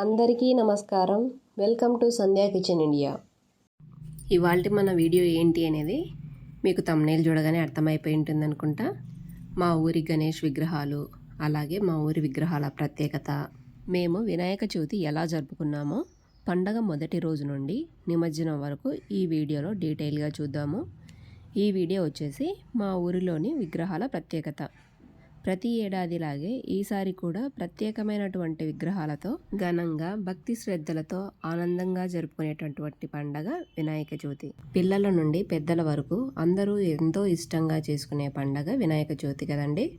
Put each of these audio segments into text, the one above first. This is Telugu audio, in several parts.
అందరికీ నమస్కారం. Welcome to Sandhya kitchen India. ఇవాళ మన వీడియో ఏంటి అనేది మీకు తమ్నేలు చూడగానే అర్థమైపోయి ఉంటుంది అనుకుంటా. మా ఊరి గణేష్ విగ్రహాలు అలాగే మా ఊరి విగ్రహాల ప్రత్యేకత. మేము వినాయక చవితి ఎలా జరుపుకున్నామో పండగ మొదటి రోజు నుండి నిమజ్జనం వరకు ఈ వీడియోలో డీటెయిల్గా చూద్దాము. ఈ వీడియో వచ్చేసి మా ఊరిలోని విగ్రహాల ప్రత్యేకత. ప్రతి ఏడాదిలాగే ఈసారి కూడా ప్రత్యేకమైనటువంటి విగ్రహాలతో ఘనంగా భక్తి శ్రద్ధలతో ఆనందంగా జరుపుకునేటటువంటి పండగ వినాయక చవితి. పిల్లల నుండి పెద్దల వరకు అందరూ ఎంతో ఇష్టంగా చేసుకునే పండగ వినాయక చవితి కదండి?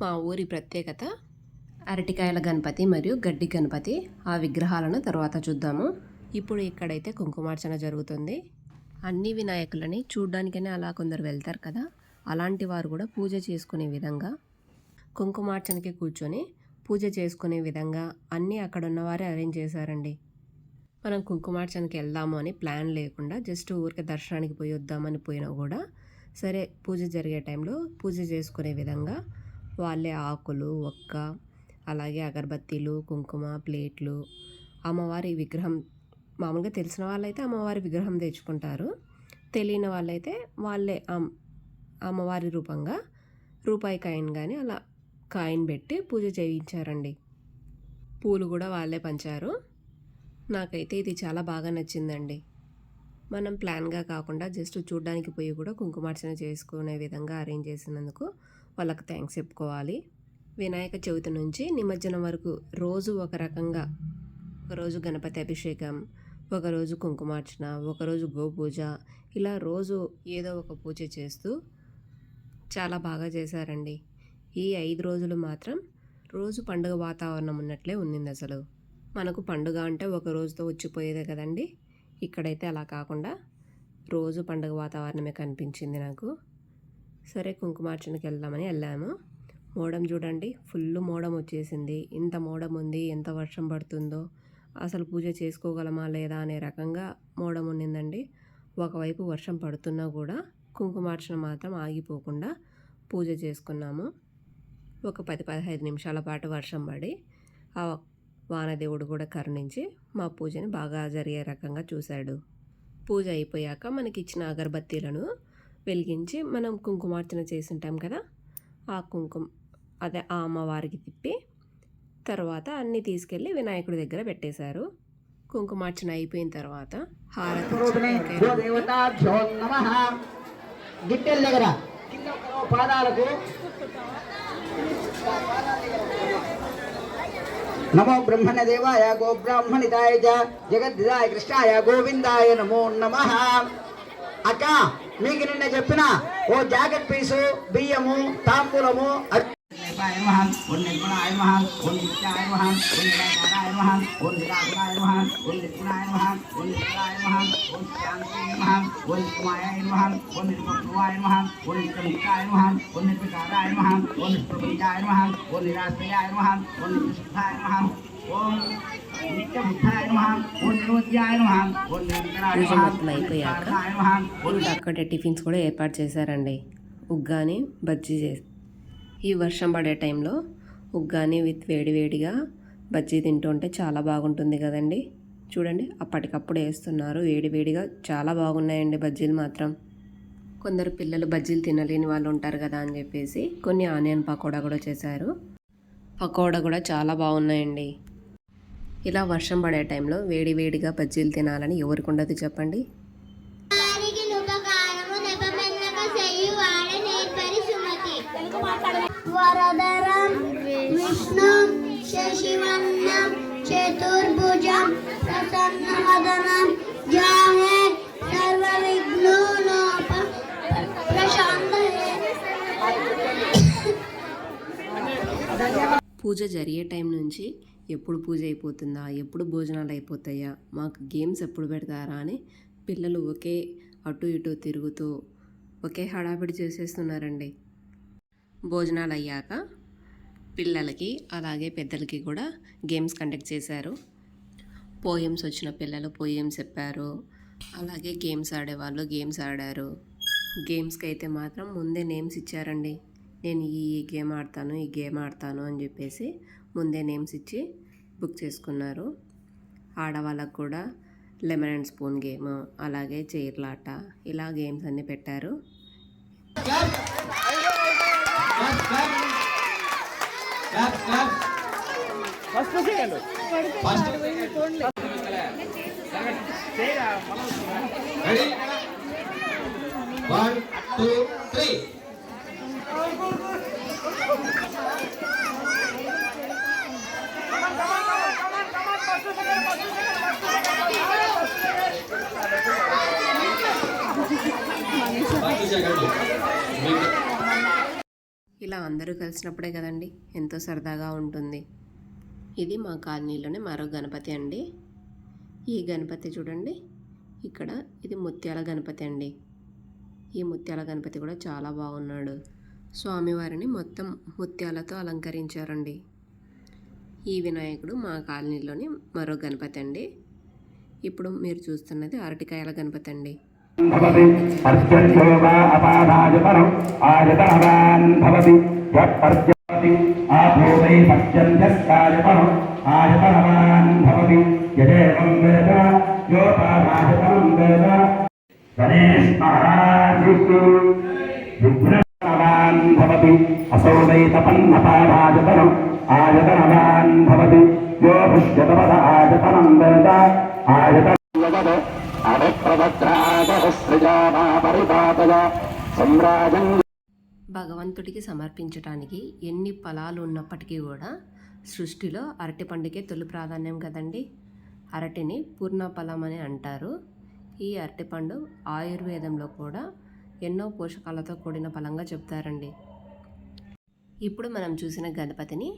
మా ఊరి ప్రత్యేకత అరటికాయల గణపతి మరియు గడ్డి గణపతి ఆ విగ్రహాలను తర్వాత చూద్దాము. ఇప్పుడు ఇక్కడైతే కుంకుమార్చన జరుగుతుంది. అన్ని వినాయకులని చూడ్డానికనే అలా కొందరు వెళ్తారు కదా. అలాంటి వారు కూడా పూజ చేసుకునే విధంగా కుంకుమార్చనకి కూర్చొని పూజ చేసుకునే విధంగా అన్నీ అక్కడ ఉన్నవారే అరేంజ్ చేశారండి. మనం కుంకుమార్చనకి వెళ్దాము అని ప్లాన్ లేకుండా జస్ట్ ఊరికే దర్శనానికి పోయి వద్దామని పోయినా కూడా సరే పూజ జరిగే టైంలో పూజ చేసుకునే విధంగా వాళ్ళే ఆకులు ఒక్క అలాగే అగరబత్తీలు కుంకుమ ప్లేట్లు అమ్మవారి విగ్రహం మామూలుగా తెలిసిన వాళ్ళైతే అమ్మవారి విగ్రహం తెచ్చుకుంటారు. తెలియని వాళ్ళైతే వాళ్ళే అమ్మవారి రూపంగా రూపాయి కాయిన్ కానీ అలా కాయిన్ పెట్టి పూజ చేయించారండి. పూలు కూడా వాళ్ళే పంచారు. నాకైతే ఇది చాలా బాగా నచ్చిందండి. మనం ప్లాన్గా కాకుండా జస్ట్ చూడ్డానికి పోయి కూడా కుంకుమార్చన చేసుకునే విధంగా అరేంజ్ చేసినందుకు వాళ్ళకి థ్యాంక్స్ చెప్పుకోవాలి. వినాయక చవితి నుంచి నిమజ్జనం వరకు రోజు ఒక రకంగా ఒకరోజు గణపతి అభిషేకం ఒకరోజు కుంకుమార్చన ఒకరోజు గోపూజ ఇలా రోజు ఏదో ఒక పూజ చేస్తూ చాలా బాగా చేశారండి. ఈ ఐదు రోజులు మాత్రం రోజు పండుగ వాతావరణం ఉన్నట్లే ఉండింది అసలు. మనకు పండుగ అంటే ఒక రోజుతో వచ్చిపోయేదే కదండి. ఇక్కడైతే అలా కాకుండా రోజు పండుగ వాతావరణమే కనిపించింది నాకు. సరే కుంకుమార్చనకి వెళ్దామని వెళ్ళాము. మోడం చూడండి ఫుల్ మోడం వచ్చేసింది. ఇంత మోడం ఉంది ఎంత వర్షం పడుతుందో అసలు పూజ చేసుకోగలమా లేదా అనే రకంగా మోడం ఉండిందండి ఒకవైపు వర్షం పడుతున్నా కూడా కుంకుమార్చన మాత్రం ఆగిపోకుండా పూజ చేసుకున్నాము. ఒక పది పదహైదు నిమిషాల పాటు వర్షం పడి ఆ వానదేవుడు కూడా కరుణించి మా పూజని బాగా జరిగే రకంగా చూశాడు. పూజ అయిపోయాక మనకి ఇచ్చిన అగరబత్తీలను వెలిగించి మనం కుంకుమార్చన చేసింటాం కదా? ఆ కుంకుమ అదే ఆ అమ్మవారికి తిప్పి తర్వాత అన్నీ తీసుకెళ్ళి వినాయకుడి దగ్గర పెట్టేశారు. కుంకుమార్చన అయిపోయిన తర్వాత హారతి గిట్టెల దగ్గర. పాదాలకు. నమో బ్రహ్మణ దేవాయ గో బ్రాహ్మణితాయ జగద్దిదాయ కృష్ణాయ గోవిందాయ నమో నమ. అక్క మీకు నిన్న చెప్పిన ఓ జాకెట్ పీసు బియ్యము తాంబూలము అర్- దేవాయ నమః, ఓం నిర్గుణాయ నమః, ఓం నిత్యాయ నమః, ఓం నిరాకారాయ నమః, ఓం నిరాకులాయ నమః, ఓం నిర్గుణాయ నమః, ఓం నిర్మలాయ నమః, ఓం శాంతాయ నమః, ఓం నిత్యమాయాయ నమః, ఓం నిర్మగ్నవాయ నమః, ఓం నిత్యముక్తాయ నమః, ఓం నిర్వికారాయ నమః, ఓం నిష్ప్రపంచాయ నమః, ఓం నిరాశ్రయాయ నమః, ఓం నిత్యశుద్ధాయ నమః, ఓం నిత్యబుద్ధాయ నమః, ఓం నిర్వద్యాయ నమః, ఓం నిరంతరాయ పూజ నమః, మొత్తం ఓం అయిపోయాక నిత్యార్థాయ నమః, ఓం ఇంకా అక్కడే టిఫిన్స్ కూడా ఏర్పాటు చేశారండి ఉగ్గాని బజ్జీ చేసి ఈ వర్షం పడే టైంలో ఉగ్గాని విత్ వేడివేడిగా బజ్జీ తింటుంటే చాలా బాగుంటుంది కదండి. చూడండి అప్పటికప్పుడు వేస్తున్నారు. వేడివేడిగా చాలా బాగున్నాయండి బజ్జీలు మాత్రం. కొందరు పిల్లలు బజ్జీలు తినలేని వాళ్ళు ఉంటారు కదా అని చెప్పేసి కొన్ని ఆనియన్ పకోడా కూడా చేశారు. పకోడా కూడా చాలా బాగున్నాయండి. ఇలా వర్షం పడే టైంలో వేడి వేడిగా బజ్జీలు తినాలని ఎవరికి ఉండదు చెప్పండి. వరదరం విష్ణుం శశివర్ణం చతుర్భుజం ప్రసన్నవదనం జాహే సర్వ విఘ్నోప పూజ జరిగే టైం నుంచి ఎప్పుడు పూజ అయిపోతుందా ఎప్పుడు భోజనాలు అయిపోతాయా మాకు గేమ్స్ ఎప్పుడు పెడతారా అని పిల్లలు ఒకే అటు ఇటు తిరుగుతూ ఒకే హడావిడి చేసేస్తున్నారండి. భోజనాలు అయ్యాక పిల్లలకి అలాగే పెద్దలకి కూడా గేమ్స్ కండక్ట్ చేశారు. పోయమ్స్ వచ్చిన పిల్లలు పోయమ్స్ చెప్పారు. అలాగే గేమ్స్ ఆడేవాళ్ళు గేమ్స్ ఆడారు. గేమ్స్కి అయితే మాత్రం ముందే నేమ్స్ ఇచ్చారండి. నేను ఈ గేమ్ ఆడతాను ఈ గేమ్ ఆడతాను అని చెప్పేసి ముందే నేమ్స్ ఇచ్చి బుక్ చేసుకున్నారు. ఆడవాళ్ళకు కూడా లెమన్ అండ్ స్పూన్ గేమ్ అలాగే చైర్లాట ఇలా గేమ్స్ అన్నీ పెట్టారు. రెడీ వన్ టూ త్రీ పది సెకండ్లు మీకు ఇలా అందరూ కలిసినప్పుడే కదండి ఎంతో సరదాగా ఉంటుంది. ఇది మా కాలనీలోని మరో గణపతి అండి. ఈ గణపతి చూడండి ఇక్కడ ఇది ముత్యాల గణపతి అండి. ఈ ముత్యాల గణపతి కూడా చాలా బాగున్నాడు. స్వామివారిని మొత్తం ముత్యాలతో అలంకరించారండి. ఈ వినాయకుడు మా కాలనీలోని మరో గణపతి అండి. ఇప్పుడు మీరు చూస్తున్నది అరటికాయల గణపతి అండి. భవతి. त्वपर्जति आभूतै पश्यन्त्यस्कायपः आयपरवान् भवति यदेवं वेद योपाभाषतमं वेद गणेशमहादिषु विघ्नवान् भवति असौ वै तपन्नपाभाजतनम् आयतनवान् भवति यो पुष्यतपद आयतनं वेद आयतनवद अवप्रवक्त्रादः सृजामा परिपातय सम्राजम् భగవంతుడికి సమర్పించటానికి ఎన్ని ఫలాలు ఉన్నప్పటికీ కూడా సృష్టిలో అరటి పండుకే తొలి ప్రాధాన్యం కదండి. అరటిని పూర్ణఫలం అని అంటారు. ఈ అరటిపండు ఆయుర్వేదంలో కూడా ఎన్నో పోషకాలతో కూడిన ఫలంగా చెప్తారండి. ఇప్పుడు మనం చూసిన గణపతిని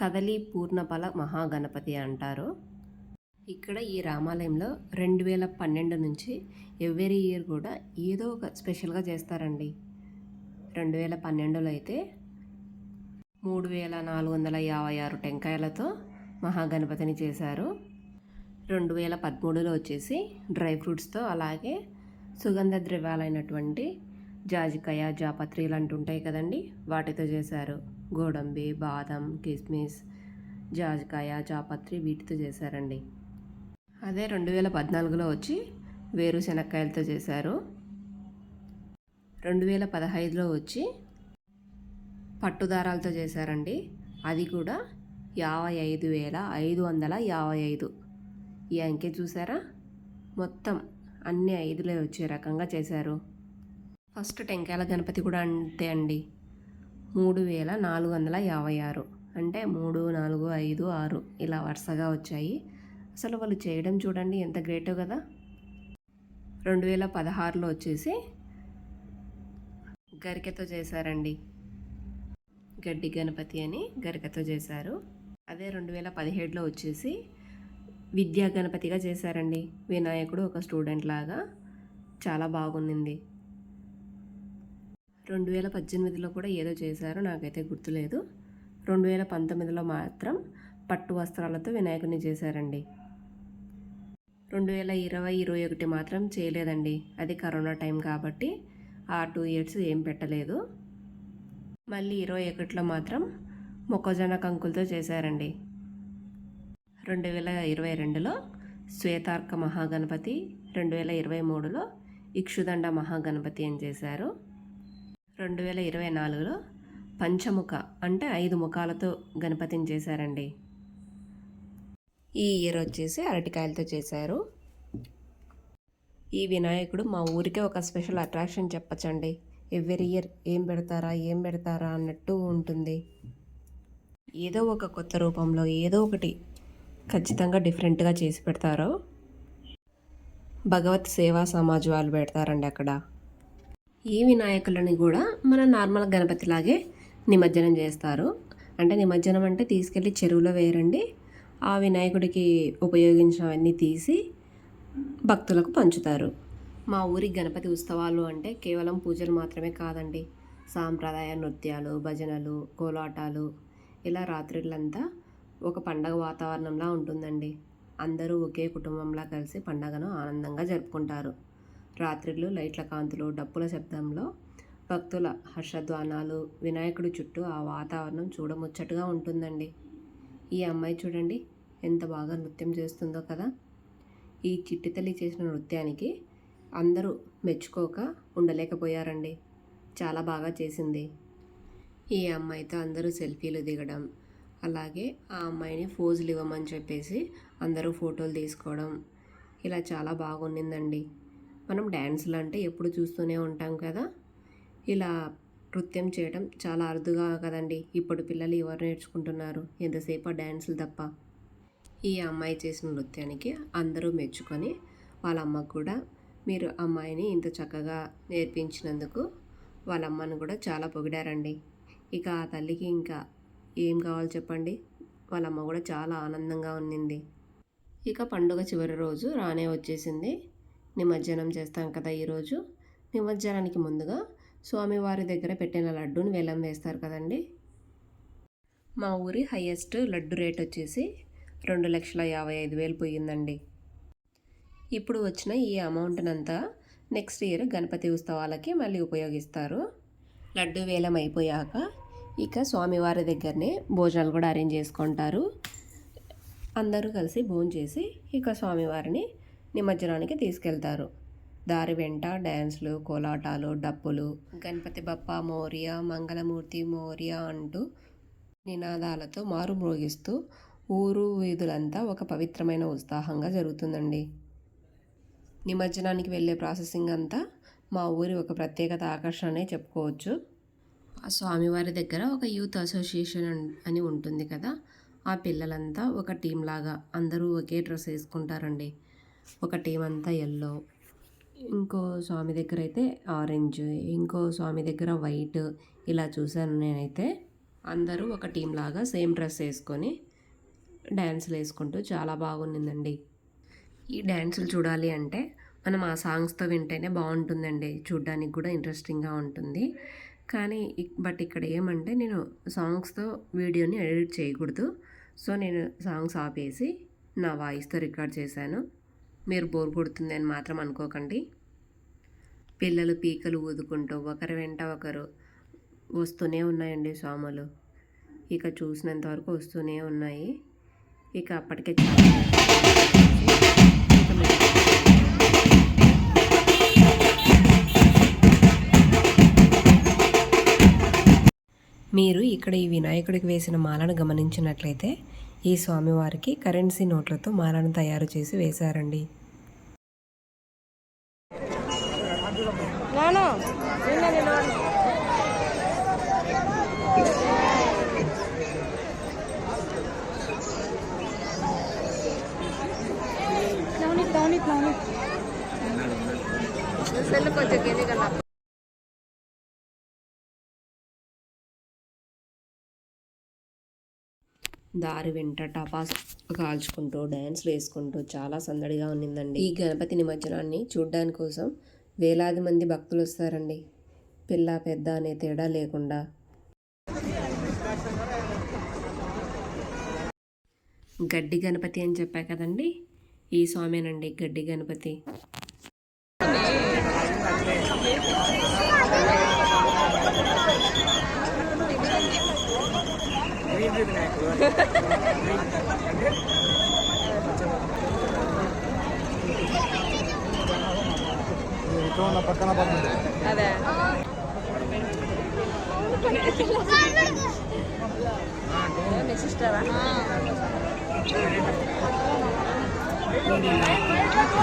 కదలి పూర్ణఫల మహాగణపతి అంటారు. ఇక్కడ ఈ రామాలయంలో రెండు వేల పన్నెండు నుంచి ఎవ్రీ ఇయర్ కూడా ఏదో ఒక స్పెషల్గా చేస్తారండి. రెండు వేల పన్నెండులో అయితే మూడు వేల నాలుగు వందల యాభై ఆరు టెంకాయలతో మహాగణపతిని చేశారు. రెండు వేల పదమూడులో వచ్చేసి డ్రై ఫ్రూట్స్తో అలాగే సుగంధ ద్రవ్యాలైనటువంటి జాజికాయ జాపత్రి ఇలాంటి ఉంటాయి కదండి వాటితో చేశారు. గోడంబి బాదం కిస్మిస్ జాజికాయ జాపత్రి వీటితో చేశారండి. అదే రెండు వేల పద్నాలుగులో వచ్చి వేరుశెనక్కాయలతో చేశారు. రెండు వేల పదహైదులో వచ్చి పట్టుదారాలతో చేశారండి. అది కూడా యాభై ఐదు వేల ఐదు వందల యాభై ఐదు. ఈ అంకె చూసారా? మొత్తం అన్ని ఐదులే వచ్చే రకంగా చేశారు. ఫస్ట్ టెంకాయల గణపతి కూడా అంతే అండి. మూడు వేల నాలుగు వందల యాభై ఆరు. అంటే మూడు నాలుగు ఐదు ఆరు ఇలా వరుసగా వచ్చాయి. అసలు వాళ్ళు చేయడం చూడండి ఎంత గ్రేటో కదా. రెండు వేల పదహారులో వచ్చేసి గరికెతో చేశారండి. గడ్డి గణపతి అని గరికతో చేశారు. అదే రెండు వేల పదిహేడులో వచ్చేసి విద్యా గణపతిగా చేశారండి. వినాయకుడు ఒక స్టూడెంట్ లాగా చాలా బాగుంది రెండు వేల పద్దెనిమిదిలో కూడా ఏదో చేశారు నాకైతే గుర్తులేదు. రెండు వేల పంతొమ్మిదిలో మాత్రం పట్టు వస్త్రాలతో వినాయకుడిని చేశారండి. రెండు వేల ఇరవై ఇరవై ఒకటి మాత్రం చేయలేదండి. అది కరోనా టైం కాబట్టి ఆ టూ ఇయర్స్ ఏం పెట్టలేదు. మళ్ళీ ఇరవై ఒకటిలో మాత్రం మొక్కజొన్న కంకులతో చేశారండి. రెండు వేల ఇరవై రెండులో శ్వేతార్క మహాగణపతి రెండు వేల ఇరవై మూడులో ఇక్షుదండ మహాగణపతి అని చేశారు. రెండు వేల ఇరవై నాలుగులో పంచముఖ అంటే ఐదు ముఖాలతో గణపతిని చేశారండి. ఈ ఇయర్ వచ్చేసి అరటికాయలతో చేశారు. ఈ వినాయకుడు మా ఊరికే ఒక స్పెషల్ అట్రాక్షన్ చెప్పచ్చండి. ఎవ్రీ ఇయర్ ఏం పెడతారా ఏం పెడతారా అన్నట్టు ఉంటుంది. ఏదో ఒక కొత్త రూపంలో ఏదో ఒకటి ఖచ్చితంగా డిఫరెంట్గా చేసి పెడతారు? భగవత్ సేవా సమాజ్ వాళ్ళు పెడతారండి అక్కడ. ఈ వినాయకులని కూడా మన నార్మల్ గణపతిలాగే నిమజ్జనం చేస్తారు. అంటే నిమజ్జనం అంటే తీసుకెళ్ళి చెరువులో వేయరండి ఆ వినాయకుడికి ఉపయోగించినవన్నీ తీసి భక్తులకు పంచుతారు. మా ఊరి గణపతి ఉత్సవాలు అంటే కేవలం పూజలు మాత్రమే కాదండి. సాంప్రదాయ నృత్యాలు భజనలు కోలాటాలు. ఇలా రాత్రులంతా ఒక పండగ వాతావరణంలా ఉంటుందండి. అందరూ ఒకే కుటుంబంలా కలిసి పండగను ఆనందంగా జరుపుకుంటారు. రాత్రిళ్ళు లైట్ల కాంతులు డప్పుల శబ్దంలో భక్తుల హర్షధ్వానాలు వినాయకుడి చుట్టూ ఆ వాతావరణం చూడముచ్చటగా ఉంటుందండి. ఈ అమ్మాయి చూడండి ఎంత బాగా నృత్యం చేస్తుందో కదా! ఈ చిట్టితల్లి చేసిన నృత్యానికి అందరూ మెచ్చుకోక ఉండలేకపోయారండి. చాలా బాగా చేసింది. ఈ అమ్మాయితో అందరూ సెల్ఫీలు దిగడం అలాగే ఆ అమ్మాయిని ఫోజులు ఇవ్వమని చెప్పేసి అందరూ ఫోటోలు తీసుకోవడం ఇలా చాలా బాగుండిందండి. మనం డ్యాన్సులు అంటే ఎప్పుడు చూస్తూనే ఉంటాం కదా? ఇలా నృత్యం చేయడం చాలా అరుదుగా కదండి. ఇప్పుడు పిల్లలు ఎవరు నేర్చుకుంటున్నారు? ఎంతసేపు ఆ డ్యాన్సులు తప్ప? ఈ అమ్మాయి చేసిన నృత్యానికి అందరూ మెచ్చుకొని వాళ్ళ అమ్మకు కూడా మీరు అమ్మాయిని ఇంత చక్కగా నేర్పించినందుకు వాళ్ళ అమ్మను కూడా చాలా పొగిడారండి. ఇక ఆ తల్లికి ఇంకా ఏం కావాలి చెప్పండి? వాళ్ళ అమ్మ కూడా చాలా ఆనందంగా ఉన్నింది. ఇక పండుగ చివరి రోజు రానే వచ్చేసింది. నిమజ్జనం చేస్తాం కదా ఈరోజు నిమజ్జనానికి ముందుగా స్వామివారి దగ్గర పెట్టిన లడ్డూని వేలం వేస్తారు కదండి. మా ఊరి హయ్యెస్ట్ లడ్డు రేట్ వచ్చేసి రెండు లక్షల యాభై ఐదు వేలు పోయిందండి. ఇప్పుడు వచ్చిన ఈ అమౌంట్నంతా నెక్స్ట్ ఇయర్ గణపతి ఉత్సవాలకి మళ్ళీ ఉపయోగిస్తారు. లడ్డు వేలం అయిపోయాక ఇక స్వామివారి దగ్గరనే భోజనాలు కూడా అరేంజ్ చేసుకుంటారు. అందరూ కలిసి భోజనం చేసి ఇక స్వామివారిని నిమజ్జనానికి తీసుకెళ్తారు. దారి వెంట డ్యాన్స్లు కోలాటాలు డప్పులు గణపతి బప్ప మౌర్య మంగళమూర్తి మోరియా అంటూ నినాదాలతో మారు మ్రోగిస్తూ ఊరు వీధులంతా ఒక పవిత్రమైన ఉత్సాహంగా జరుగుతుందండి. నిమజ్జనానికి వెళ్ళే ప్రాసెసింగ్ అంతా మా ఊరి ఒక ప్రత్యేకత ఆకర్షణనే చెప్పుకోవచ్చు. ఆ స్వామివారి దగ్గర ఒక యూత్ అసోసియేషన్ అని ఉంటుంది కదా ఆ పిల్లలంతా ఒక టీం లాగా అందరూ ఒకే డ్రెస్ వేసుకుంటారండి. ఒక టీం అంతా ఎల్లో ఇంకో స్వామి దగ్గర అయితే ఆరెంజ్ ఇంకో స్వామి దగ్గర వైట్ ఇలా చూశాను నేనైతే. అందరూ ఒక టీం లాగా సేమ్ డ్రెస్ వేసుకొని డ్యాన్సులు వేసుకుంటూ చాలా బాగుండిందండి. ఈ డ్యాన్సులు చూడాలి అంటే మనం ఆ సాంగ్స్తో వింటేనే బాగుంటుందండి. చూడ్డానికి కూడా ఇంట్రెస్టింగ్గా ఉంటుంది. కానీ బట్ ఇక్కడ ఏమంటే నేను సాంగ్స్తో వీడియోని ఎడిట్ చేయకూడదు. సో నేను సాంగ్స్ ఆపేసి నా వాయిస్తో రికార్డ్ చేశాను. మీరు బోర్ కొడుతుంది అని మాత్రం అనుకోకండి. పిల్లలు పీకలు ఊదుకుంటూ ఒకరి వెంట ఒకరు వస్తూనే ఉన్నాయండి స్వాములు ఇక చూసినంత వరకు వస్తూనే ఉన్నాయి. ఇక అప్పటికే మీరు ఇక్కడ ఈ వినాయకుడికి వేసిన మాలను గమనించినట్లయితే ఈ స్వామివారికి కరెన్సీ నోట్లతో మాలను తయారు చేసి వేశారండి. దారి వెంట టపాస్ కాల్చుకుంటూ డ్యాన్స్లు వేసుకుంటూ చాలా సందడిగా ఉన్నిందండి. ఈ గణపతి నిమజ్జనాన్ని చూడ్డానికి కోసం వేలాది మంది భక్తులు వస్తారండి. పిల్ల పెద్ద అనే తేడా లేకుండా. గడ్డి గణపతి అని చెప్పా కదండి? ఈ స్వామేనండి గడ్డి గణపతి.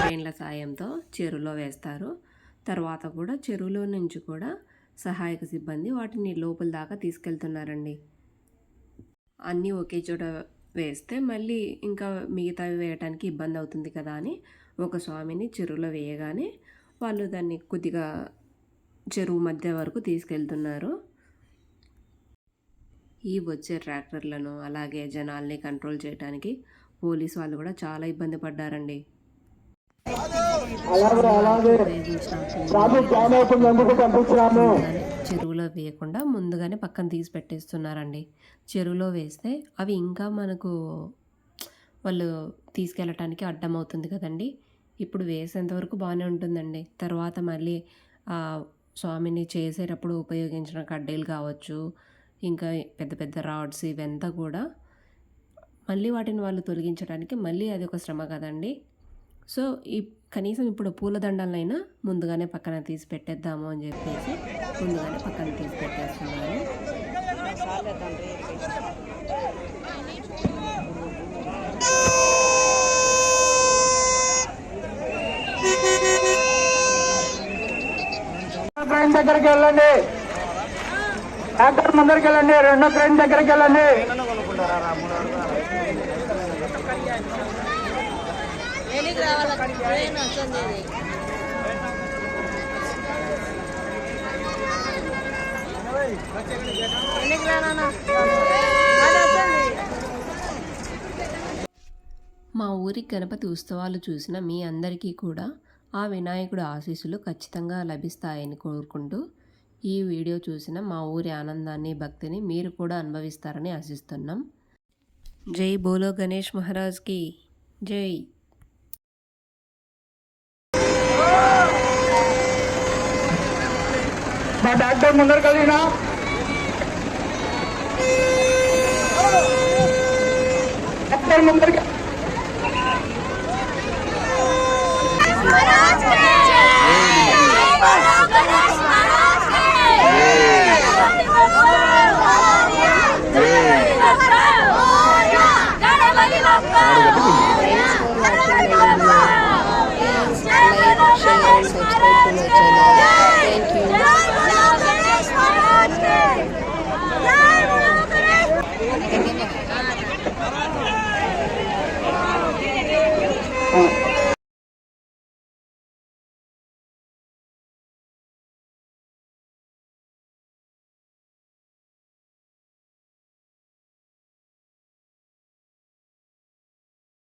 ట్రైన్ల సాయంతో చెరువులో వేస్తారు. తర్వాత కూడా చెరువులో నుంచి కూడా సహాయక సిబ్బంది వాటిని లోపల దాకా తీసుకెళ్తున్నారండి. అన్నీ ఒకే చోట వేస్తే మళ్ళీ ఇంకా మిగతావి వేయటానికి ఇబ్బంది అవుతుంది కదా అని ఒక స్వామిని చెరువులో వేయగానే వాళ్ళు దాన్ని కొద్దిగా చెరువు మధ్య వరకు తీసుకెళ్తున్నారు. ఈ వచ్చే ట్రాక్టర్లను అలాగే జనాల్ని కంట్రోల్ చేయడానికి పోలీస్ వాళ్ళు కూడా చాలా ఇబ్బంది పడ్డారండి. చెరువులో వేయకుండా ముందుగానే పక్కన తీసి పెట్టేస్తున్నారండి. చెరువులో వేస్తే అవి ఇంకా మనకు వాళ్ళు తీసుకెళ్ళటానికి అడ్డం అవుతుంది కదండి. ఇప్పుడు వేసేంతవరకు బాగానే ఉంటుందండి. తర్వాత మళ్ళీ ఆ స్వామిని చేసేటప్పుడు ఉపయోగించిన కడ్డీలు కావచ్చు ఇంకా పెద్ద పెద్ద రాడ్స్ ఇవంతా కూడా మళ్ళీ వాటిని వాళ్ళు తొలగించడానికి మళ్ళీ అది ఒక శ్రమ కదండి. సో ఈ కనీసం ఇప్పుడు పూలదండలనైనా ముందుగానే పక్కన తీసి పెట్టేద్దాము అని చెప్పేసి ముందుగానే పక్కన తీసి పెట్టేస్తున్నాను. ట్రైన్ దగ్గరికి వెళ్ళండి. ట్రాక్టర్ ముందరికి వెళ్ళండి. రెండో ట్రైన్ దగ్గరికి వెళ్ళండి. మా ఊరి గణపతి ఉత్సవాలు చూసిన మీ అందరికీ కూడా ఆ వినాయకుడు ఆశీస్సులు ఖచ్చితంగా లభిస్తాయని కోరుకుంటూ ఈ వీడియో చూసిన మా ఊరి ఆనందాన్ని భక్తిని మీరు కూడా అనుభవిస్తారని ఆశిస్తున్నాం. జై బోలో గణేష్ మహారాజ్కి. జై. మా డాక్టర్ ముందరికి వెళ్ళినా డాక్టర్ ముందరికి Thank you.